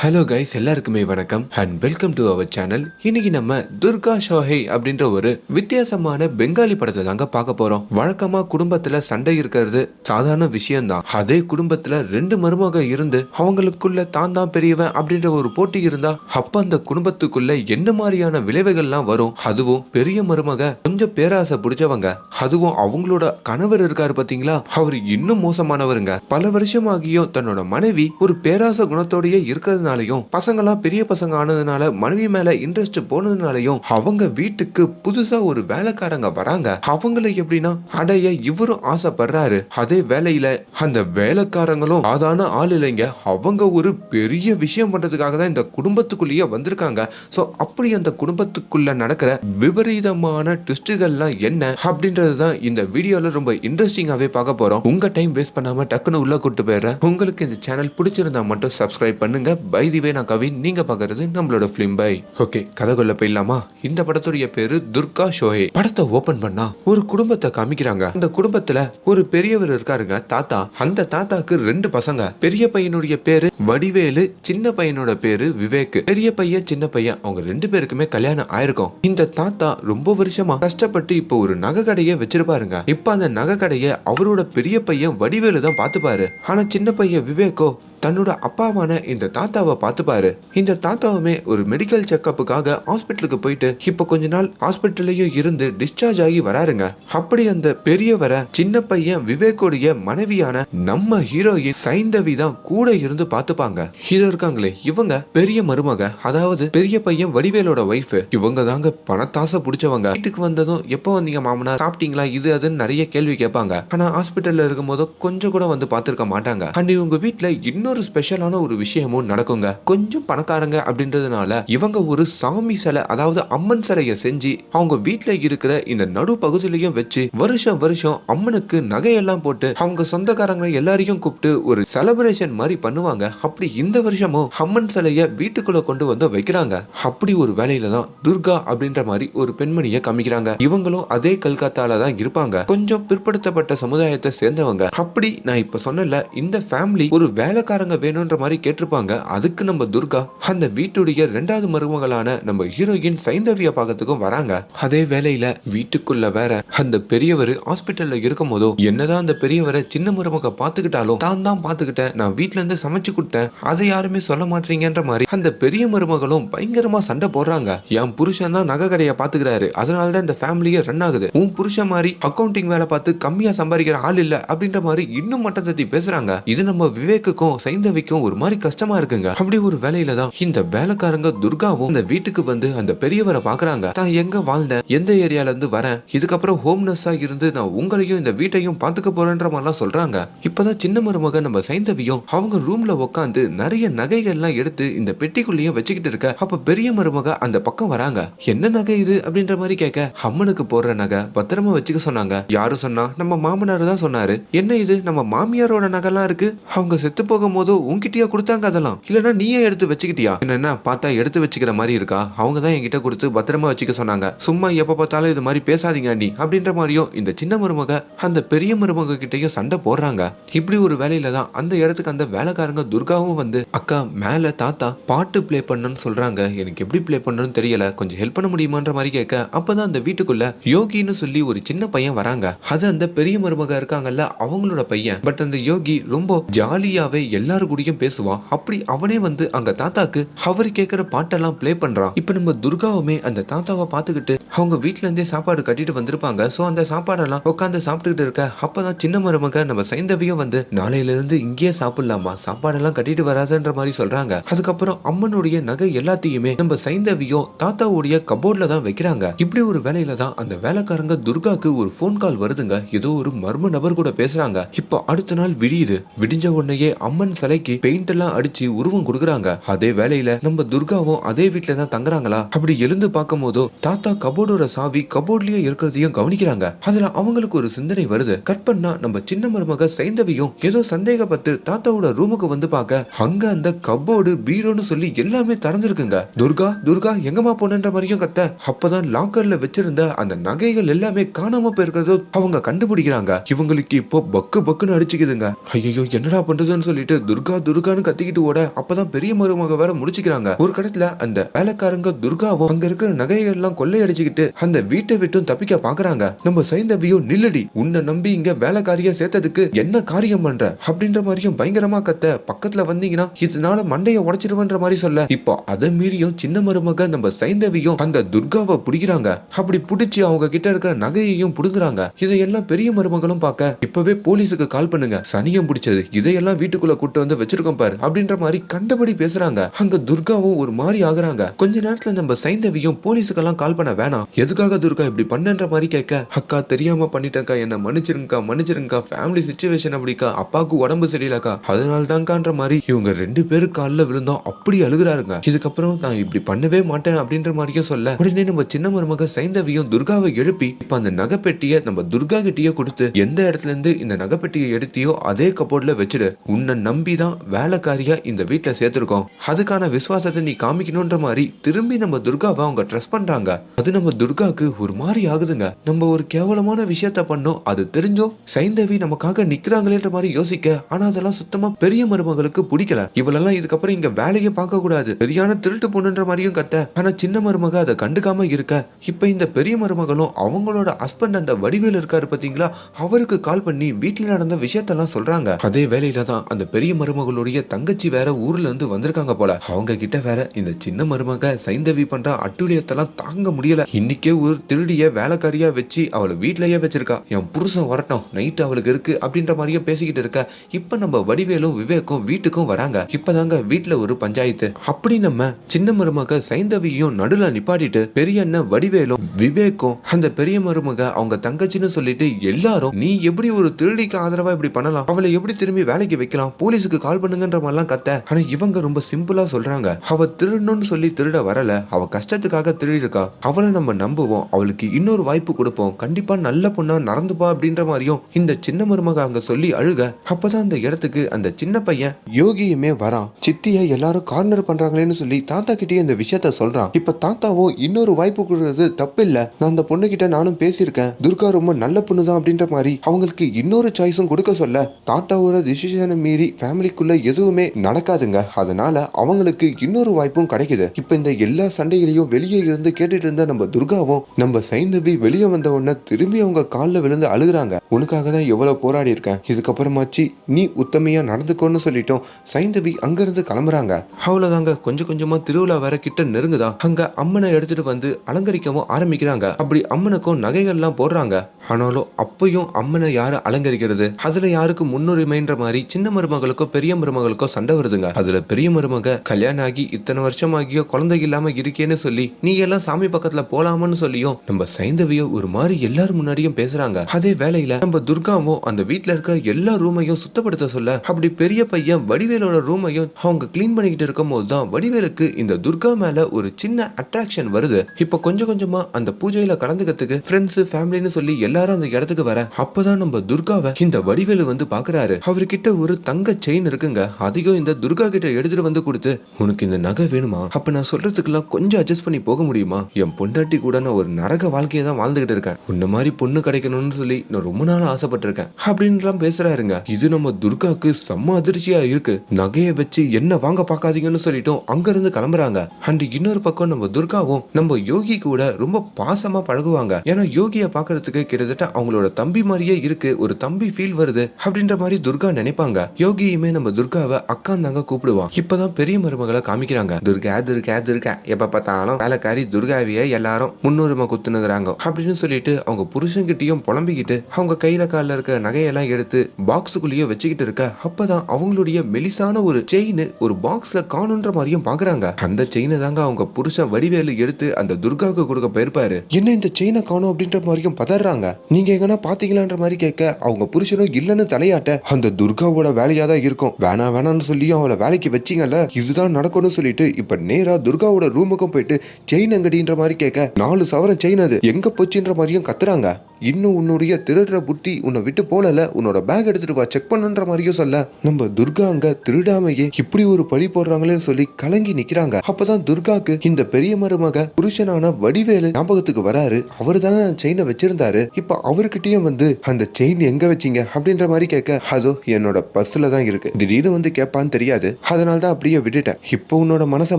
Hello guys எல்லாருக்குமே வணக்கம் and welcome to our channel இன்னைக்கு நம்ம துர்கா ஷோஹே அப்படின்ற ஒரு வித்தியாசமான பெங்காலி படத்தை தாங்க பார்க்க போறோம். வழக்கமா குடும்பத்துல சண்டை இருக்கிறது சாதாரண விஷயம்தான். அதே குடும்பத்துல ரெண்டு மருமக இருந்து அவங்களுக்குள்ள தான் தான் பெரியவன் அப்படின்ற ஒரு போட்டி இருந்தா அப்ப அந்த குடும்பத்துக்குள்ள என்ன மாதிரியான விளைவுகள்லாம் வரும்? அதுவும் பெரிய மருமக கொஞ்சம் பேராசை பிடிச்சவங்க. அதுவும் அவங்களோட கணவர் இருக்காரு பாத்தீங்களா? அவர் இன்னும் மோசமானவருங்க. பல வருஷமாகியும் தன்னோட மனைவி ஒரு பேராச இருக்கிறது இருக்கிறதுனாலயும் பசங்களாம் பெரிய பசங்க ஆனதுனால மனைவி மேல இன்ட்ரெஸ்ட் போனதுனாலையும் அவங்க வீட்டுக்கு புதுசா ஒரு வேலைக்காரங்க வராங்க. அவங்கள எப்படின்னா அடைய இவரும் ஆசைப்படுறாரு. அதே வேலையில அந்த வேலைக்காரங்களும் சாதாரண ஆள் இல்லைங்க. அவங்க ஒரு பெரிய விஷயம் பண்றதுக்காக தான் இந்த குடும்பத்துக்குள்ளேயே வந்திருக்காங்க. ஸோ அப்படி அந்த குடும்பத்துக்குள்ள நடக்கிற விபரீதமான ட்விஸ்டுகள்லாம் என்ன அப்படின்றது தான் இந்த வீடியோல ரொம்ப இன்ட்ரெஸ்டிங்காவே பார்க்க போறோம். உங்க டைம் வேஸ்ட் பண்ணாம டக்குன்னு உள்ள கூட்டு போயிடுறேன். உங்களுக்கு இந்த சேனல் பிடிச்சிருந்தா மட்டும் சப்ஸ்கிரைப் பண்ணுங்க. பை தி வே நான் கவின் நீங்க பாக்குறது நம்மளோட பிலிம் பை. ஓகே கதைக்குள்ள போயிடலாமா? இந்த படத்துடைய பேரு துர்கா ஷோஹே. படத்தை ஓபன் பண்ணா ஒரு குடும்பத்தை காமிக்கிறாங்க. அந்த குடும்பத்துல ஒரு பெரியவர் இருக்காருங்க தாத்தா. அந்த தாத்தாக்கு ரெண்டு பசங்க. பெரிய பையனுடைய பேரு வடிவேலு சின்ன பையனோட பேரு விவேக் பெரிய பையன் சின்ன பையன் அவங்க ரெண்டு பேருக்குமே கல்யாணம் ஆயிருக்கும். இந்த தாத்தா ரொம்ப வருஷமா கஷ்டப்பட்டு இப்போ ஒரு நகை கடையை வச்சிருப்பாருங்க. இப்ப அந்த நகை கடையை அவரோட பெரிய பையன் வடிவேலு தான் பாத்துப்பாரு ஆனா சின்ன பையன் விவேக்கோ தன்னோட அப்பாவான இந்த தாத்தாவை பார்த்துப்பாரு இந்த தாத்தாவுமே ஒரு மெடிக்கல் செக்கப்புக்காக ஹாஸ்பிட்டலுக்கு போயிட்டு இப்போ கொஞ்ச நாள் ஹாஸ்பிட்டல்லையும் இருந்து டிஸ்சார்ஜ் ஆகி வராருங்க. அப்படி அந்த பெரியவரை சின்ன பையன் விவேக்கோடைய மனைவியான நம்ம ஹீரோயின் சைந்தவி தான் கூட இருந்து பார்த்துப்பாங்க. ஹீரோ இருக்காங்களே இவங்க பெரிய மருமக அதாவது பெரிய பையன் வடிவேலோட ஒய்ஃப் இவங்க தாங்க பணத்தாசை பிடிச்சவங்க. வீட்டுக்கு வந்ததும் எப்போ வந்தீங்க மாமனார் சாப்பிட்டீங்களா? இது அதுன்னு நிறைய கேள்வி கேட்பாங்க. ஆனா ஹாஸ்பிட்டல்ல இருக்கும் போது கொஞ்சம் கூட வந்து பார்த்திருக்க மாட்டாங்க. அண்ட் இவங்க வீட்ல இன்னொரு ஸ்பெஷலான ஒரு விஷயமும் நடக்குங்க. கொஞ்சம் பணக்காரங்க அப்படின்றதுனால இவங்க ஒரு சாமி சிலை அதாவது அம்மன் சிலையை செஞ்சு அவங்க வீட்ல இருக்கிற இந்த நடு பகுதியிலையும் வச்சு வருஷம் வருஷம் அம்மனுக்கு நகையெல்லாம் போட்டு அவங்க சொந்தக்காரங்க எல்லாரையும் கூப்பிட்டு ஒரு செலப்ரேஷன் மாதிரி பண்ணுவாங்க. அப்படி இந்த வருஷமும் அம்மன் சிலைய வீட்டுக்குள்ள கொண்டு வந்து வைக்கிறாங்க. அப்படி ஒரு வேலையில தான் துர்கா அப்படின்ற மாதிரி ஒரு பெண்மணியை காமிக்கிறாங்க. இவங்களும் அதே கல்கத்தால தான் இருப்பாங்க. கொஞ்சம் பிற்படுத்தப்பட்ட சமுதாயத்தை சேர்ந்தவங்க. அப்படி நான் இப்ப சொன்னல இந்த ஃபேமிலி ஒரு வேலைக்காரங்க வேணும்ன்ற மாதிரி கேட்டிருப்பாங்க. அதுக்கு நம்ம துர்கா அந்த வீட்டுடைய ரெண்டாவது மருமகளான நம்ம ஹீரோயின் சைந்தவிய பார்க்கறதுக்கும் வராங்க. அதே வேலையில வீட்டுக்குள்ள வேற அந்த பெரியவர் ஹாஸ்பிட்டல்ல இருக்கும் போதோ என்னதான் அந்த பெரியவரை சின்ன மருமக பாத்துக்கிட்டாலும் தான் தான் பாத்துக்கிட்டேன் நான் வீட்டுல இருந்து சமைச்சு கொடுத்தேன். அதை யாருமே சொல்ல மாட்டீங்கன்ற மாதிரி அந்த பெரிய மருமகளும் பயங்கரமா சண்டை போடுறாங்க. என் புருஷன் தான் நகை கடையை பாத்துக்கிறாரு அதனால தான் இந்த ஃபேமிலியே ரன் ஆகுது. உன் புருஷன் மாதிரி அக்கௌண்டிங் வேலை பார்த்து கம்மியா சம்பாதிக்கிற ஆள் இல்ல அப்படின்ற மாதிரி இன்னும் மட்டம் தட்டி பேசுறாங்க. இது நம்ம விவேக்குக்கும் சைந்தவிக்கும் ஒரு மாதிரி கஷ்டமா இருக்குங்க. அப்படி ஒரு வேலையில தான் இந்த வேலைக்காரங்க துர்காவும் இந்த வீட்டுக்கு வந்து அந்த பெரியவரை பாக்குறாங்க. தான் எங்க வாழ்ந்தேன்? எந்த ஏரியால இருந்து வரேன்? இதுக்கப்புறம் ஹோம்லெஸ்ஸா இருந்து நான் உங்களையும் இந்த வீட்டையும் பாத்துக்க போறேன்ற மாதிரிலாம் சொல்றாங்க. இப்பதான் சின்ன மருமக நம்ம சைந்தவியும் அவங்க ரூம்ல உட்காந்து நிறைய நகைகள்லாம் எடுத்து இந்த பெட்டிக்குள்ளேயும் வச்சுக்கிட்டு இருக்க. அப்ப பெரிய மருமக அந்த பக்கம் வராங்க. என்ன நகை இது? அப்படின்ற மாதிரி கேட்க அம்மனுக்கு போடுற நகை பத்திரமா வச்சுக்க சொன்னாங்க. யாரு சொன்னா? நம்ம மாமனார் தான் சொன்னாரு. என்ன இது? நம்ம மாமியாரோட நகைலாம் இருக்கு? அவங்க செத்து போது உன்கிட்டயா கொடுத்தாங்க அதெல்லாம். இல்லனா நீயே எடுத்து வச்சுக்கிட்டியா? என்னன்னா பார்த்தா எடுத்து வச்சுக்கிற மாதிரி இருக்கா? அவங்க தான் என்கிட்ட கொடுத்து பத்திரமா வச்சுக்க சொன்னாங்க. சும்மா எப்ப பார்த்தாலும் இது மாதிரி பேசாதீங்க அண்ணி அப்படின்ற மாதிரியும் இந்த சின்ன மருமக அந்த பெரிய மருமக கிட்டயும் சண்டை போடுறாங்க. இப்படி ஒரு வேலையில தான் அந்த இடத்துக்கு அந்த வேலைக்காரங்க துர்காவும் வந்து அக்கா மேல தாத்தா பாட்டு ப்ளே பண்ணணும்னு சொல்றாங்க. எனக்கு எப்படி ப்ளே பண்ணணும்னு தெரியல. கொஞ்சம் ஹெல்ப் பண்ண முடியுமான்ற மாதிரி கேட்க அப்பதான் அந்த வீட்டுக்குள்ள யோகின்னு சொல்லி ஒரு சின்ன பையன் வராங்க. அது அந்த பெரிய மருமக இருக்காங்கல்ல அவங்களோட பையன். பட் அந்த யோகி ரொம்ப ஜாலியாவே எல்லாரு கூடயும் பேசுவான் அப்படி அவனே வந்து அங்க தாத்தாக்கு அவர் கேட்கிற பாட்டெல்லாம் ப்ளே பண்றான் இப்ப நம்ம துர்காவுமே அந்த தாத்தாவை பார்த்துக்கிட்டு அவங்க வீட்டுல இருந்தே சாப்பாடு கட்டிட்டு வந்திருப்பாங்க. சோ அந்த சாப்பாடெல்லாம் உட்காந்து சாப்பிட்டுக்கிட்டு இருக்க. அப்பதான் சின்ன மருமக நம்ம சைந்தவியும் வந்து நாளையில இருந்து இங்கேயே சாப்பிடலாமா? சாப்பாடெல்லாம் கட்டிட்டு வராதுன்ற மாதிரி சொல்றாங்க. அதுக்கப்புறம் அம்மனுடைய நகை எல்லாத்தையுமே நம்ம சைந்தவியும் தாத்தாவுடைய கபோர்ட்ல தான் வைக்கிறாங்க. இப்படி ஒரு வேலையில தான் அந்த வேலைக்காரங்க துர்காக்கு ஒரு ஃபோன் கால் வருதுங்க. ஏதோ ஒரு மர்ம நபர் கூட பேசுறாங்க. இப்போ அடுத்த நாள் விடியுது. விடிஞ்ச உடனேயே அம்மன் சிலைக்கு பெயிண்ட் எல்லாம் அடிச்சு உருவம் கொடுக்குறாங்க. அதே வேலையில நம்ம துர்காவும் அதே வீட்டுல தான் தங்குறாங்களா? அப்படி எழுந்து பார்க்கும் போதோ தாத்தா கபோர்டோட சாவி கபோர்ட்லயே இருக்கிறதையும் கவனிக்கிறாங்க. அதுல அவங்களுக்கு ஒரு சிந்தனை வருது. கட் பண்ணா நம்ம சின்ன மருமக சைந்தவியும் ஏதோ சந்தேகப்பட்டு தாத்தாவோட ரூமுக்கு வந்து பார்க்க அங்க அந்த கபோர்டு பீரோன்னு சொல்லி எல்லாமே திறந்திருக்குங்க. துர்கா துர்கா எங்கம்மா போனன்ற மாதிரியும் கத்த. அப்பதான் லாக்கர்ல வச்சிருந்த அந்த நகைகள் எல்லாமே காணாம போயிருக்கிறதோ அவங்க கண்டுபிடிக்கிறாங்க. இவங்களுக்கு இப்போ பக்கு பக்குன்னு அடிச்சுக்குதுங்க. ஐயோ என்னடா பண்றதுன்னு சொல்லிட்டு துர்கா துர்கான்னு கத்திக்கிட்டு ஓட அப்பதான் பெரிய மருமக வேற முடிச்சுக்கிறாங்க. ஒரு கடத்துல அந்த வேலைக்காரங்க துர்காவும் அங்க இருக்கிற நகைகள் எல்லாம் கொள்ளையடிச்சுக்கிட்டு அந்த வீட்டை விட்டும் தப்பிக்க பாக்குறாங்க. நம்ம சைந்தவியோ நில்லடி உன்னை நம்பி இங்க வேலைக்காரிய சேர்த்ததுக்கு என்ன காரியம் பண்ற? அப்படின்ற மாதிரியும் பயங்கரமா கத்த பக்கத்துல வந்தீங்கன்னா இதனால மண்டைய உடைச்சிருவன்ற மாதிரி சொல்ல. இப்போ அதை மீறியும் சின்ன மருமக நம்ம சைந்தவியும் அந்த துர்காவை பிடிக்கிறாங்க. அப்படி பிடிச்சி அவங்க கிட்ட இருக்கிற நகையையும் புடுங்குறாங்க. இதையெல்லாம் பெரிய மருமகளும் பார்க்க இப்பவே போலீஸுக்கு கால் பண்ணுங்க. சனியம் பிடிச்சது. இதையெல்லாம் வீட்டுக்குள்ள கூட்டு வந்து வச்சிருக்கோம் பாரு அப்படின்ற மாதிரி கண்டபடி பேசுறாங்க. அங்க துர்காவும் ஒரு மாதிரி ஆகுறாங்க. கொஞ்ச நேரத்துல நம்ம சைந்தவியும் போலீஸுக்கெல்லாம் கால் பண்ண வேணாம். எதுக்காக துர்கா இப்படி பண்ணன்ற மாதிரி கேட்க அக்கா தெரியாம பண்ணிட்டேக்கா என்ன மன்னிச்சிருங்கக்கா மன்னிச்சிருங்கக்கா ஃபேமிலி சுச்சுவேஷன் அப்படிக்கா அப்பாவுக்கு உடம்பு சரியில்லக்கா அதனால தான்க்கான்ற மாதிரி இவங்க ரெண்டு பேரும் காலில் விழுந்தோம் அப்படி அழுகுறாருங்க. இதுக்கப்புறம் நான் இப்படி பண்ணவே மாட்டேன் அப்படின்ற மாதிரியும் சொல்ல உடனே நம்ம சின்ன மருமக சைந்தவியும் துர்காவை எழுப்பி இப்ப அந்த நகைப்பெட்டியை நம்ம துர்கா கிட்டயே கொடுத்து எந்த இடத்துல இருந்து இந்த நகைப்பெட்டியை எடுத்தியோ அதே கபோர்ட்ல வச்சிடு. உன்னை நம்பி தான் வேலைக்காரியா இந்த வீட்டில் சேர்த்துருக்கோம். அதுக்கான விசுவாசத்தை நீ காமிக்கணும்ன்ற மாதிரி திரும்பி நம்ம துர்காவை அவங்க ட்ரஸ்ட் பண்றாங்க. அது நம்ம துர்காக்கு ஒரு மாதிரி ஆகுதுங்க. நம்ம ஒரு கேவலமான விஷயத்த பண்ணோம் அது தெரிஞ்சோ சைந்தவி நமக்காக நிக்கிறாங்களேன்ற மாதிரி யோசிக்க ஆனா அதெல்லாம் சுத்தமா பெரிய மருமகளுக்கு பிடிக்கல. இவளெல்லாம் இதுக்கப்புறம் இங்க வேலையை பார்க்க கூடாது. சரியான திருட்டு பொண்ணுன்ற மாதிரியும் கத்த. ஆனா சின்ன மருமக அதை கண்டுக்காம இருக்க. இப்ப இந்த பெரிய மருமகளும் அவங்களோட ஹஸ்பண்ட் அந்த வடிவேல் இருக்காரு பாத்தீங்களா? அவருக்கு கால் பண்ணி வீட்டுல நடந்த விஷயத்தெல்லாம் சொல்றாங்க. அதே வேலையில தான் அந்த பெரிய மருமகளுடைய தங்கச்சி வேற ஊர்ல இருந்து வந்திருக்காங்க போல. அவங்க கிட்ட வேற இந்த சின்ன மருமக சைந்தவி பண்ற அட்டுழியத்தெல்லாம் தாங்க முடியல. இன்னைக்கே ஒரு திருடிய வேலைக்காரியா வச்சு அவளை வீட்லயே வச்சிருக்கா. என் புருஷன் வரட்டும் நைட் அவளுக்கு இருக்கு அப்படின்ற மாதிரியே பேசிக்கிட்டு இருக்க. இப்ப நம்ம வடிவேலும் விவேக்கும் வீட்டுக்கும் வராங்க. இப்பதாங்க வீட்டுல ஒரு பஞ்சாயத்து. அப்படி நம்ம சின்ன மருமக சைந்தவியும் நடுல நிப்பாட்டிட்டு பெரிய அண்ணன் வடிவேலும் விவேக்கும் அந்த பெரிய மருமக அவங்க தங்கச்சின்னு சொல்லிட்டு எல்லாரும் நீ எப்படி ஒரு திருடிக்கு ஆதரவா இப்படி பண்ணலாம்? அவளை எப்படி திரும்பி வேலைக்கு வைக்கலாம்? போலீஸ் போலீஸுக்கு கால் பண்ணுங்கன்ற மாதிரிலாம் கத்த. ஆனா இவங்க ரொம்ப சிம்பிளா சொல்றாங்க. அவ திருடணும்னு சொல்லி திருட வரல. அவ கஷ்டத்துக்காக திருடி இருக்கா அவளை நம்ம நம்புவோம். அவளுக்கு இன்னொரு வாய்ப்பு கொடுப்போம். கண்டிப்பா நல்ல பொண்ணா நடந்துப்பா அப்படின்ற மாதிரியும் இந்த சின்ன மருமக அங்க சொல்லி அழுக. அப்பதான் அந்த இடத்துக்கு அந்த சின்ன பையன் யோகியுமே வரான். சித்திய எல்லாரும் கார்னர் பண்றாங்களேன்னு சொல்லி தாத்தா கிட்டேயே இந்த விஷயத்த சொல்றான். இப்ப தாத்தாவும் இன்னொரு வாய்ப்பு கொடுக்கறது தப்பில்ல. நான் அந்த பொண்ணு கிட்ட நானும் பேசியிருக்கேன். துர்கா ரொம்ப நல்ல பொண்ணு தான் அப்படின்ற மாதிரி அவங்களுக்கு இன்னொரு சாய்ஸும் கொடுக்க சொல்ல. தாத்தாவோட டிசிஷனை மீறி ஃபேமிலிக்குள்ள எதுவுமே நடக்காதுங்க. அதனால அவங்களுக்கு இன்னொரு வாய்ப்பும் கிடைக்குது. இப்ப இந்த எல்லா சண்டைகளையும் வெளியே இருந்து கேட்டுட்டு இருந்த நம்ம துர்காவும் நம்ம சைந்தவி வெளியே வந்த உடனே திரும்பி அவங்க காலில் விழுந்து அழுகுறாங்க. உனக்காக தான் எவ்வளவு போராடி இருக்கேன். இதுக்கப்புறமாச்சு நீ உத்தமையா நடந்துக்கோன்னு சொல்லிட்டோம் சைந்தவி அங்கிருந்து கிளம்புறாங்க. அவ்வளவுதாங்க. கொஞ்சம் கொஞ்சமா திருவிழா வேற கிட்ட நெருங்குதா. அங்க அம்மனை எடுத்துட்டு வந்து அலங்கரிக்கவும் ஆரம்பிக்கிறாங்க. அப்படி அம்மனுக்கும் நகைகள்லாம் போடுறாங்க. ஆனாலும் அப்பயும் அம்மனை யாரு அலங்கரிக்கிறது? அதுல யாருக்கு முன்னுரிமைன்ற மாதிரி சின்ன மருமகளுக்கு பெரிய மருமகளுக்கோ சண்டை வருதுங்க. அதுல பெரிய மருமக கல்யாணம் ஆகி இத்தனை வருஷம் ஆகியோ குழந்தை இல்லாம இருக்கேன்னு சொல்லி நீ எல்லாம் சாமி பக்கத்துல போலாமான்னு சொல்லியும் நம்ம சைந்தவியோ ஒரு மாதிரி எல்லாரும் முன்னாடியும் பேசுறாங்க. அதே வேலையில நம்ம துர்காவும் அந்த வீட்ல இருக்கிற எல்லா ரூமையும் சுத்தப்படுத்த சொல்ல அப்படி பெரிய பையன் வடிவேலோட ரூமையும் அவங்க கிளீன் பண்ணிக்கிட்டு இருக்கும் போது தான் வடிவேலுக்கு இந்த துர்கா மேல ஒரு சின்ன அட்ராக்ஷன் வருது. இப்ப கொஞ்சம் கொஞ்சமா அந்த பூஜையில கலந்துக்கிறதுக்கு ஃப்ரெண்ட்ஸ் ஃபேமிலின்னு சொல்லி எல்லாரும் அந்த இடத்துக்கு வர அப்பதான் நம்ம துர்காவை இந்த வடிவேலு வந்து பாக்குறாரு. அவர்கிட்ட ஒரு தங்க செயின் இருக்குங்க. அதையும் இந்த துர்கா கிட்ட எடுத்துட்டு வந்து கொடுத்து உனக்கு இந்த நகை வேணுமா? அப்ப நான் சொல்றதுக்கெல்லாம் கொஞ்சம் அட்ஜஸ்ட் பண்ணி போக முடியுமா? என் பொண்டாட்டி கூட நான் ஒரு நரக வாழ்க்கையை தான் வாழ்ந்துகிட்டு இருக்கேன். உன்ன மாதிரி பொண்ணு கிடைக்கணும்னு சொல்லி நான் ரொம்ப நாள் ஆசைப்பட்டிருக்கேன். அப்படின்லாம் பேசுறாருங்க. இது நம்ம துர்காக்கு செம்ம அதிர்ச்சியா இருக்கு. நகையை வச்சு என்ன வாங்க பார்க்காதீங்கன்னு சொல்லிட்டோம் அங்க இருந்து கிளம்புறாங்க. அண்ட் இன்னொரு பக்கம் நம்ம துர்காவும் நம்ம யோகி கூட ரொம்ப பாசமா பழகுவாங்க. ஏன்னா யோகியை பாக்குறதுக்கு கிட்டத்தட்ட அவங்களோட தம்பி மாதிரியே இருக்கு. ஒரு தம்பி ஃபீல் வருது அப்படின்ற மாதிரி துர்கா நினைப்பாங்க. யோகி எப்பயுமே நம்ம துர்காவை அக்கா தாங்க கூப்பிடுவான் இப்பதான் பெரிய மருமகளை காமிக்கிறாங்க. துர்கா துர்கா துர்கா எப்ப பார்த்தாலும் வேலைக்காரி துர்காவிய எல்லாரும் முன்னுரிமை குத்துனுங்கிறாங்க அப்படின்னு சொல்லிட்டு அவங்க புருஷன்கிட்டயும் புலம்பிக்கிட்டு அவங்க கையில காலில் இருக்க நகையெல்லாம் எடுத்து பாக்ஸுக்குள்ளேயே வச்சுக்கிட்டு இருக்க அப்பதான் அவங்களுடைய மெலிசான ஒரு செயின் ஒரு பாக்ஸ்ல காணுன்ற மாதிரியும் பாக்குறாங்க. அந்த செயினை தாங்க அவங்க புருஷன் வடிவேலு எடுத்து அந்த துர்காவுக்கு கொடுக்க போயிருப்பாரு. என்ன இந்த செயினை காணும் அப்படின்ற மாதிரியும் பதறாங்க. நீங்க எங்கன்னா பாத்தீங்களான்ற மாதிரி கேட்க அவங்க புருஷனும் இல்லைன்னு தலையாட்ட அந்த துர்காவோட வேலையா தான் இருக்கும் வேணா வேணாம்னு சொல்லி அவளை வேலைக்கு வச்சிங்கல்ல? இதுதான் நடக்கும்னு சொல்லிட்டு இப்ப நேரா துர்காவோட ரூமுக்கும் போயிட்டு செயின் அங்கடின்ற மாதிரி கேட்க நாலு சவரம் செயின் அது. எங்க போச்சுன்ற மாதிரியும் கத்துறாங்க. இன்னும் உன்னுடைய திருடுற புத்தி உன்னை விட்டு போலல உன்னோட பேக் எடுத்துட்டு வா செக் பண்ணுன்ற மாதிரியும் சொல்ல. நம்ம துர்கா அங்க திருடாமையே இப்படி ஒரு பழி போடுறாங்களேன்னு சொல்லி கலங்கி நிக்கிறாங்க. அப்பதான் துர்காக்கு இந்த பெரிய மருமக புருஷனான வடிவேலு ஞாபகத்துக்கு வராரு. அவர் தான் செயினை வச்சிருந்தாரு. இப்ப அவர்கிட்டயும் வந்து அந்த செயின் எங்க வச்சீங்க? அப்படின்ற மாதிரி கேட்க அதோ என்னோட பர்ஸ்ல தான் இருக்கு. திடீர்னு வந்து கேட்பான்னு தெரியாது. அதனால தான் அப்படியே விட்டுட்டேன். இப்போ உன்னோட மனசை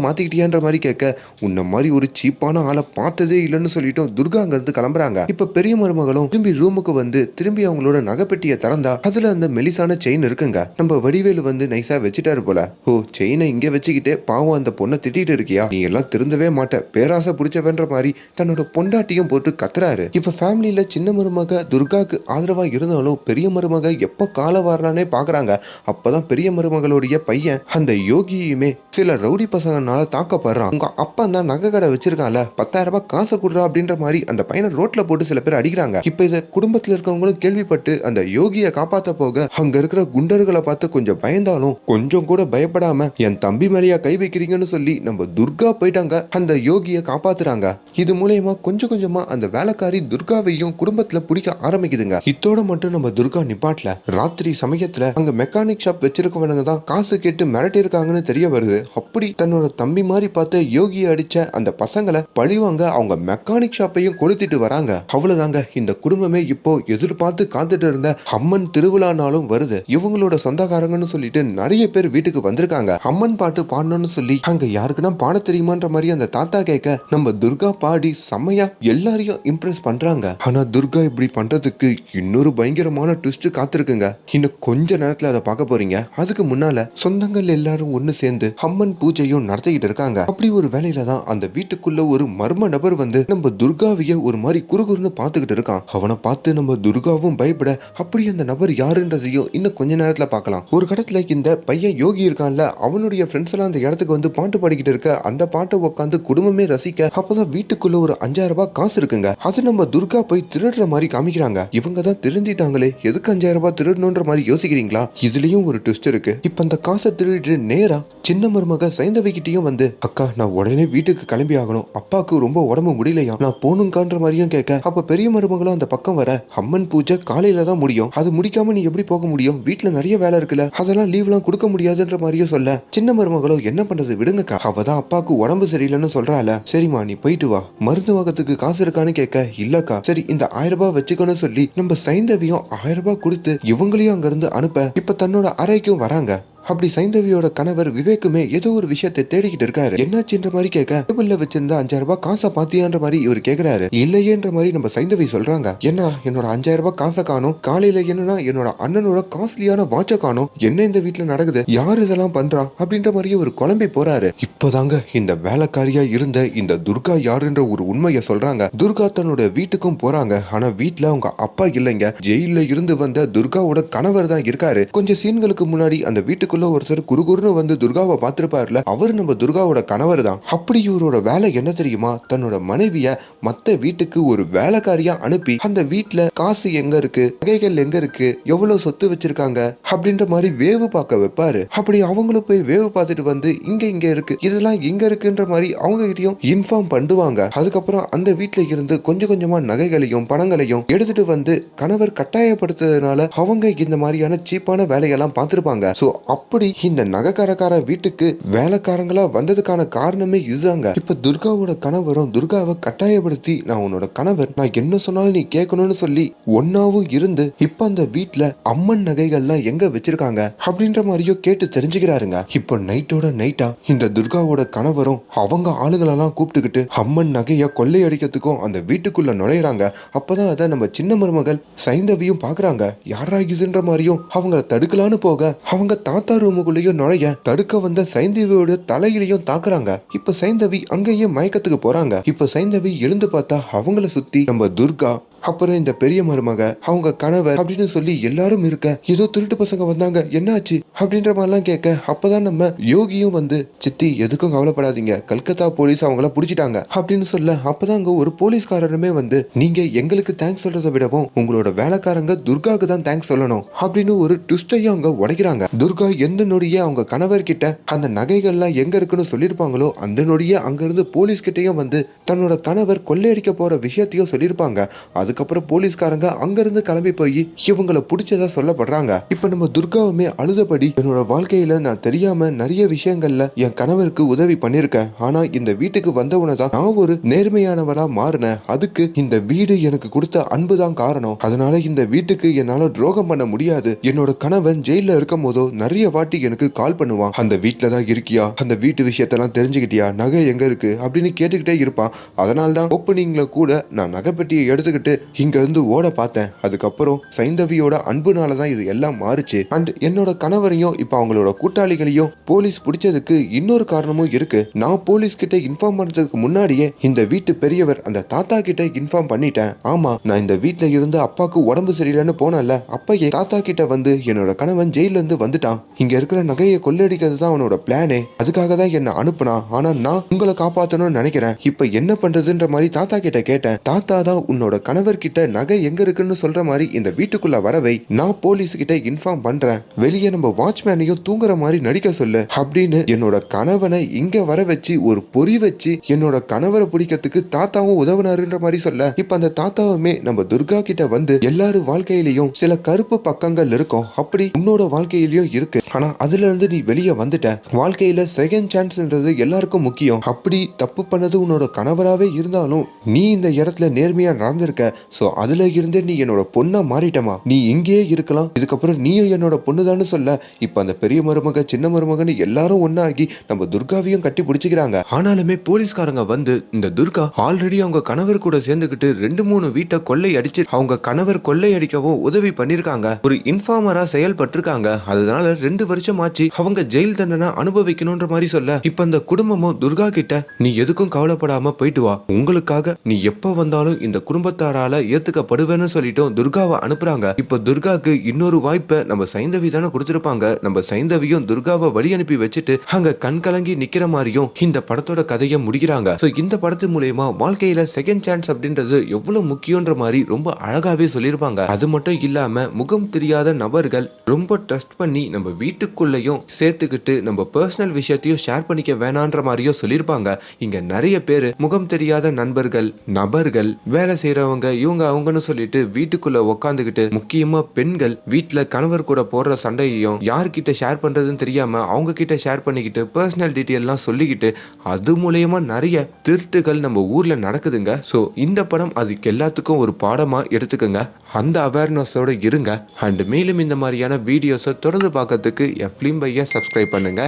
மாத்திக்கிட்டியான்ற மாதிரி கேட்க உன்ன மாதிரி ஒரு சீப்பான ஆளை பார்த்ததே இல்லைன்னு சொல்லிட்டு துர்கா அங்க இருந்து கிளம்புறாங்க. இப்ப பெரிய மருமக மருமகளும் திரும்பி ரூமுக்கு வந்து திரும்பி அவங்களோட நகைப்பெட்டியை திறந்தா அதுல அந்த மெலிசான செயின் இருக்குங்க. நம்ம வடிவேலு வந்து நைஸா வச்சுட்டாரு போல. ஓ செயினை இங்க வச்சுக்கிட்டே பாவம் அந்த பொண்ணை திட்டிட்டு இருக்கியா? நீ எல்லாம் திருந்தவே மாட்ட. பேராசை பிடிச்சவன்ற மாதிரி தன்னோட பொண்டாட்டியும் போட்டு கத்துறாரு. இப்ப ஃபேமிலியில சின்ன மருமக துர்காக்கு ஆதரவா இருந்தாலும் பெரிய மருமக எப்ப கால வர்றானே பாக்குறாங்க. அப்பதான் பெரிய மருமகளுடைய பையன் அந்த யோகியுமே சில ரவுடி பசங்கனால தாக்கப்படுறான். உங்க அப்பா தான் நகை கடை வச்சிருக்கான்ல பத்தாயிரம் ரூபாய் காசை கொடுறா அப்படின்ற மாதிரி அந்த பையனை ரோட்ல போட்டு சில பேர் அடிக்கிறாங்க. இப்போ இதை குடும்பத்தில் இருக்கவங்களும் கேள்விப்பட்டு அந்த யோகியை காப்பாத்த போக அங்க இருக்கிற குண்டர்களை பார்த்து கொஞ்சம் பயந்தாலும் கொஞ்சம் கூட பயப்படாம என் தம்பி மேலேயா கை வைக்கிறீங்கன்னு சொல்லி நம்ம துர்கா போயிட்டாங்க. அந்த யோகியை காப்பாத்துறாங்க. இது மூலயமா கொஞ்சம் கொஞ்சமா அந்த வேலைக்காரி துர்காவையும் குடும்பத்துல பிடிக்க ஆரம்பிக்குதுங்க. இத்தோட மட்டும் நம்ம துர்கா நிப்பாட்ல. ராத்திரி சமயத்துல அங்க மெக்கானிக் ஷாப் வச்சிருக்கவனுங்க தான் காசு கேட்டு மிரட்டி இருக்காங்கன்னு தெரிய வருது. அப்படி தன்னோட தம்பி மாதிரி பார்த்து யோகியை அடிச்ச அந்த பசங்களை பழிவாங்க அவங்க மெக்கானிக் ஷாப்பையும் கொளுத்திட்டு வராங்க. அவ்வளவுதாங்க. இந்த குடும்பமே இப்போ எதிர்பார்த்து காத்துட்டு இருந்த அம்மன் திருவிழானாலும் வருது. இவங்களோட சொந்தக்காரங்கன்னு சொல்லிட்டு நிறைய பேர் வீட்டுக்கு வந்திருக்காங்க. அம்மன் பாட்டு பாடணும்னு சொல்லி அங்க யாருக்குன்னா பாட தெரியுமான்ற மாதிரி அந்த தாத்தா கேட்க நம்ம துர்கா பாடி செம்மையா எல்லாரையும் இம்ப்ரெஸ் பண்றாங்க. ஆனா துர்கா இப்படி பண்றதுக்கு இன்னொரு பயங்கரமான ட்விஸ்ட் காத்திருக்குங்க. இன்னும் கொஞ்ச நேரத்துல அதை பார்க்க போறீங்க. அதுக்கு முன்னால சொந்தங்கள் எல்லாரும் ஒண்ணு சேர்ந்து அம்மன் பூஜையும் நடத்திக்கிட்டு இருக்காங்க. அப்படி ஒரு வேலையில தான் அந்த வீட்டுக்குள்ள ஒரு மர்ம நபர் வந்து நம்ம துர்காவிய ஒரு மாதிரி குறுகுறுன்னு பார்த்துக்கிட்டு இருக்கான். அவனை பார்த்து நம்ம துர்காவும் பயப்பட அப்படி அந்த நபர் யாருன்றதையும் இன்னும் கொஞ்ச நேரத்தில் பார்க்கலாம். ஒரு கடத்துல இந்த பையன் யோகி இருக்கான்ல அவனுடைய ஃப்ரெண்ட்ஸ் எல்லாம் அந்த இடத்துக்கு வந்து பாட்டு பாடிக்கிட்டு இருக்க அந்த பாட்டை உட்காந்து குடும்பமே ரசிக்க அப்பதான் வீட்டுக்குள்ள ஒரு அஞ்சாயிரம் ரூபாய் காசு இருக்குங்க. அது நம்ம துர்கா போய் திருடுற மாதிரி காமிக்கிறாங்க. இவங்க தான் திருந்திட்டாங்களே எதுக்கு அஞ்சாயிரம் ரூபாய் திருடணுன்ற மாதிரி யோசிக்கிறீங்களா? இதுலயும் ஒரு ட்விஸ்ட் இருக்கு. இப்ப அந்த காசை திருடிட்டு நேரா சின்ன மருமக சைந்தவிக்கிட்டையும் வந்து அக்கா நான் உடனே வீட்டுக்கு கிளம்பி ஆகணும். அப்பாவுக்கு ரொம்ப உடம்பு முடியலையா? நான் போகணுங்கான்ற மாதிரியும் கேட்க அப்ப பெரிய மருமகளும் அந்த பக்கம் வர அம்மன் பூஜை காலையில தான் முடியும். அது முடிக்காம நீ எப்படி போக முடியும்? வீட்டுல நிறைய வேலை இருக்குல்ல. அதெல்லாம் லீவ்லாம் கொடுக்க முடியாதுன்ற மாதிரியும் சொல்ல. சின்ன மருமகளும் என்ன பண்றது? விடுங்கக்கா. அவ தான் அப்பாவுக்கு உடம்பு சரியில்லைன்னு சொல்றாள். சரிம்மா நீ போயிட்டு வா. மருந்து வாங்கத்துக்கு காசு இருக்கான்னு கேட்க. இல்லக்கா. சரி இந்த ஆயிரம் ரூபாய் வச்சுக்கணும்னு சொல்லி நம்ம சைந்தவியும் ஆயிரம் ரூபாய் கொடுத்து இவங்களையும் அங்க இருந்து அனுப்ப. இப்ப தன்னோட அறைக்கும் வராங்க. அப்படி சைந்தவியோட கணவர் விவேக்குமே ஏதோ ஒரு விஷயத்தை தேடிக்கிட்டு இருக்காரு. என்னாச்சுன்ற மாதிரி கேட்க டேபிள்ல வச்சிருந்த அஞ்சாயிரம் ரூபாய் காசை பாத்தியான்ற மாதிரி இவர் கேக்குறாரு. இல்லையேன்ற மாதிரி நம்ம சைந்தவி சொல்றாங்க. என்ன என்னோட அஞ்சாயிரம் ரூபாய் காசை காணும்? காலையில என்னன்னா என்னோட அண்ணனோட காஸ்ட்லியான வாட்சை காணும். என்ன இந்த வீட்டுல நடக்குது? யார் இதெல்லாம் பண்றா? அப்படின்ற மாதிரியே ஒரு குழம்பி போறாரு. இப்போதாங்க இந்த வேலைக்காரியா இருந்த இந்த துர்கா யாருன்ற ஒரு உண்மையை சொல்றாங்க. துர்கா தன்னோட வீட்டுக்கும் போறாங்க. ஆனா வீட்டுல அவங்க அப்பா இல்லைங்க. ஜெயில இருந்து வந்த துர்காவோட கணவர் தான் இருக்காரு. கொஞ்சம் சீன்களுக்கு முன்னாடி அந்த வீட்டுக்கு அதுக்குள்ள ஒருத்தர் குறுகுறுன்னு வந்து துர்காவை பார்த்திருப்பாருல அவர் நம்ம துர்காவோட கணவர் தான் அப்படி இவரோட வேலை என்ன தெரியுமா? தன்னோட மனைவிய மத்த வீட்டுக்கு ஒரு வேலைக்காரியா அனுப்பி அந்த வீட்டுல காசு எங்க இருக்கு? நகைகள் எங்க இருக்கு? எவ்வளவு சொத்து வச்சிருக்காங்க? அப்படின்ற மாதிரி வேவு பார்க்க வைப்பாரு. அப்படி அவங்களும் போய் வேவு பார்த்துட்டு வந்து இங்க இங்க இருக்கு. இதெல்லாம் எங்க இருக்குன்ற மாதிரி அவங்க கிட்டயும் இன்ஃபார்ம் பண்ணுவாங்க. அதுக்கப்புறம் அந்த வீட்டுல இருந்து கொஞ்சம் கொஞ்சமா நகைகளையும் பணங்களையும் எடுத்துட்டு வந்து கணவர் கட்டாயப்படுத்துறதுனால அவங்க இந்த மாதிரியான சீப்பான வேலையெல்லாம் பார்த்திருப்பாங்க. அப் அப்படி இந்த நகைக்காரக்கார வீட்டுக்கு வேலைக்காரங்களா வந்ததுக்கான காரணமே இதுதாங்க. இப்ப துர்காவோட கணவரும் துர்காவை கட்டாயப்படுத்தி நான் உன்னோட கணவர். நான் என்ன சொன்னாலும் நீ கேட்கணும்னு சொல்லி ஒன்னாவும் இருந்து இப்ப அந்த வீட்டுல அம்மன் நகைகள்லாம் எங்க வச்சிருக்காங்க? அப்படின்ற மாதிரியோ கேட்டு தெரிஞ்சுக்கிறாருங்க. இப்ப நைட்டோட நைட்டா இந்த துர்காவோட கணவரும் அவங்க ஆளுங்களெல்லாம் கூப்பிட்டுக்கிட்டு அம்மன் நகைய கொள்ளையடிக்கிறதுக்கும் அந்த வீட்டுக்குள்ள நுழையிறாங்க. அப்பதான் அதை நம்ம சின்ன மருமகள் சைந்தவியும் பாக்குறாங்க. யாரா இதுன்ற மாதிரியும் அவங்கள தடுக்கலான்னு போக அவங்க தாத்தா ரூமுக்குள்ளேயும் நுழைய தடுக்க வந்த சைந்தவியோட தலையிலையும் தாக்குறாங்க. இப்ப சைந்தவி அங்கேயே மயக்கத்துக்கு போறாங்க. இப்ப சைந்தவி எழுந்து பார்த்தா அவங்கள சுத்தி நம்ம துர்கா அப்புறம் இந்த பெரிய மருமக அவங்க கணவர் அப்படின்னு சொல்லி எல்லாரும் இருக்க ஏதோ திருட்டு பசங்க வந்தாங்க என்னாச்சு? அப்படின்ற மாதிரிலாம் கேட்க அப்பதான் நம்ம யோகியும் வந்து சித்தி எதுக்கும் கவலைப்படாதீங்க கல்கத்தா போலீஸ் அவங்கள புடிச்சிட்டாங்க. அப்படின்னு சொல்ல அப்பதான் அங்க ஒரு போலீஸ்காரருமே வந்து நீங்க எங்களுக்கு தேங்க்ஸ் சொல்றதை விடவும் உங்களோட வேலைக்காரங்க துர்காக்கு தான் தேங்க்ஸ் சொல்லணும். அப்படின்னு ஒரு ட்விஸ்டையும் அங்க உடைக்கிறாங்க. துர்கா எந்த நொடியே அவங்க கணவர் கிட்ட அந்த நகைகள்லாம் எங்க இருக்குன்னு சொல்லியிருப்பாங்களோ அந்த நொடியே அங்கிருந்து போலீஸ் கிட்டேயும் வந்து தன்னோட கணவர் கொள்ளையடிக்க போற விஷயத்தையும் சொல்லியிருப்பாங்க. அதுக்கப்புறம் போலீஸ்காரங்க அங்கிருந்து கிளம்பி போய் இவங்கள பிடிச்சதா சொல்லப்படுறாங்க. இப்ப நம்ம துர்காவுமே அழுதபடி என்னோட வாழ்க்கையில நான் தெரியாம நிறைய விஷயங்கள்ல என் கணவருக்கு உதவி பண்ணிருக்கேன் ஆனா இந்த வீட்டுக்கு வந்தவன தான் நான் ஒரு நேர்மையானவரா மாறினேன். அதுக்கு இந்த வீடு எனக்கு கொடுத்த அன்பு தான் காரணம். அதனால இந்த வீட்டுக்கு என்னால துரோகம் பண்ண முடியாது. என்னோட கணவன் ஜெயில இருக்கும் போதோ நிறைய வாட்டி எனக்கு கால் பண்ணுவான். அந்த வீட்டுல தான் இருக்கியா? அந்த வீட்டு விஷயத்தெல்லாம் தெரிஞ்சுக்கிட்டியா? நகை எங்க இருக்கு? அப்படின்னு கேட்டுக்கிட்டே இருப்பான். அதனால தான் ஓப்பனிங்ல கூட நான் நகைப்பெட்டியை எடுத்துக்கிட்டு இங்க இருந்து ஓட பார்த்தேன். அதுக்கப்புறம் சைந்தவியோட அன்புனால தான் இது எல்லாம் மாறுச்சு. அண்ட் என்னோட கணவரையும் இப்போ அவங்களோட கூட்டாளிகளையும் போலீஸ் பிடிச்சதுக்கு இன்னொரு காரணமும் இருக்கு. நான் போலீஸ் கிட்ட இன்ஃபார்ம் பண்றதுக்கு முன்னாடியே இந்த வீட்டு பெரியவர் அந்த தாத்தா கிட்ட இன்ஃபார்ம் பண்ணிட்டேன். ஆமா நான் இந்த வீட்டில் இருந்து அப்பாக்கு உடம்பு சரியில்லைன்னு போனேன்ல அப்பயே தாத்தா கிட்ட வந்து என்னோட கணவன் ஜெயில இருந்து வந்துட்டான். இங்க இருக்கிற நகையை கொள்ளடிக்கிறது தான் அவனோட பிளானே அதுக்காக தான் என்ன அனுப்புனா. ஆனா நான் உங்களை காப்பாத்தணும்னு நினைக்கிறேன். இப்ப என்ன பண்றதுன்ற மாதிரி தாத்தா கிட்ட கேட்டேன். தாத்தா தான் உன்னோட கணவர் கிட்ட நகை எங்க இருக்குன்னு சொல்ற மாதிரி இந்த வீட்டுக்குள்ள வரவை நான் போலீஸ் கிட்ட இன்ஃபார்ம் பண்றேன். வெளியே நம்ம வாட்ச்மேனையும் தூங்குற மாதிரி நடிக்க சொல்லு அப்படின்னு என்னோட கணவனை இங்க வர வச்சு ஒரு பொறி வச்சு என்னோட கணவரை பிடிக்கிறதுக்கு தாத்தாவும் உதவுனாருன்ற மாதிரி சொல்ல. இப்ப அந்த தாத்தாவுமே நம்ம துர்கா கிட்ட வந்து எல்லாரும் வாழ்க்கையிலயும் சில கருப்பு பக்கங்கள் இருக்கும். அப்படி உன்னோட வாழ்க்கையிலயும் இருக்கு. ஆனா அதுல இருந்து நீ வெளியே வந்துட்ட. வாழ்க்கையில செகண்ட் சான்ஸ்ன்றது எல்லாருக்கும் முக்கியம். அப்படி தப்பு பண்ணது உன்னோட கணவராகவே இருந்தாலும் நீ இந்த இடத்துல நேர்மையா நடந்திருக்க. ஸோ அதுல இருந்தே நீ என்னோட பொண்ணை மாறிட்டமா? நீ இங்கேயே இருக்கலாம். இதுக்கப்புறம் நீயும் என்னோட பொண்ணுதான்னு சொல்ல. இப்போ அந்த பெரிய மருமக சின்ன மருமகன்னு எல்லாரும் ஒன்னாகி நம்ம துர்காவையும் கட்டி பிடிச்சிக்கிறாங்க. ஆனாலுமே போலீஸ்காரங்க வந்து இந்த துர்கா ஆல்ரெடி அவங்க கணவர் கூட சேர்ந்துக்கிட்டு ரெண்டு மூணு வீட்டை கொள்ளை அடிச்சு அவங்க கணவர் கொள்ளை அடிக்கவும் உதவி பண்ணிருக்காங்க. ஒரு இன்ஃபார்மரா செயல்பட்டிருக்காங்க. அதனால ரெண்டு வருஷம் ஆச்சு அவங்க ஜெயில் தண்டனை அனுபவிக்கணும்ன்ற மாதிரி சொல்ல. இப்ப அந்த குடும்பமும் துர்கா கிட்ட நீ எதுக்கும் கவலைப்படாம போயிட்டு வா. உங்களுக்காக நீ எப்ப வந்தாலும் இந்த குடும்பத்தாரால ஏத்துக்கப்படுவேன்னு சொல்லிட்டும் துர்காவை அனுப்புறாங்க. இப்போ துர்காக்கு இன்னொரு வாய்ப்பை நம்ம சைந்தவி தானே கொடுத்துருப்பாங்க. நம்ம சைந்தவியும் துர்காவை வழி அனுப்பி வச்சுட்டு அங்க கண் கலங்கி நிக்கிற மாதிரியும் இந்த படத்தோட கதையை முடிக்கிறாங்க. ஸோ இந்த படத்து மூலயமா வாழ்க்கையில செகண்ட் சான்ஸ் அப்படின்றது எவ்வளவு முக்கியன்ற மாதிரி ரொம்ப அழகாவே சொல்லியிருப்பாங்க. அது மட்டும் இல்லாம முகம் தெரியாத நபர்கள் ரொம்ப ட்ரஸ்ட் பண்ணி நம்ம வீட்டுக்குள்ளேயும் சேர்த்துக்கிட்டு நம்ம பர்சனல் விஷயத்தையும் ஷேர் பண்ணிக்க வேணான்ற மாதிரியும் சொல்லியிருப்பாங்க. இங்க நிறைய பேர் முகம் தெரியாத நண்பர்கள் நபர்கள் வேலை செய்யறவங்க இவங்க அவங்கன்னு சொல்லிட்டு வீட்டுக்குள்ள உட்காந்துக்கிட்டு முக்கியமா பெண்கள் வீட்டுல கணவர் கூட போடுற சண்டையையும் யார்கிட்ட ஷேர் பண்றதுன்னு தெரியாம அவங்க கிட்ட ஷேர் பண்ணிக்கிட்டு பர்சனல் டீட்டெயில்லாம் சொல்லிக்கிட்டு அது மூலயமா நிறைய திருட்டுகள் நம்ம ஊர்ல நடக்குதுங்க. ஸோ இந்த படம் அதுக்கு எல்லாத்துக்கும் ஒரு பாடமா எடுத்துக்கோங்க. அந்த அவேர்னஸோட இருங்க. அண்ட் மேலும் இந்த மாதிரியான வீடியோஸை தொடர்ந்து பார்க்கறதுக்கு எஃப்லிம் பையை சப்ஸ்கிரைப் பண்ணுங்க.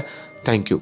தேங்க்யூ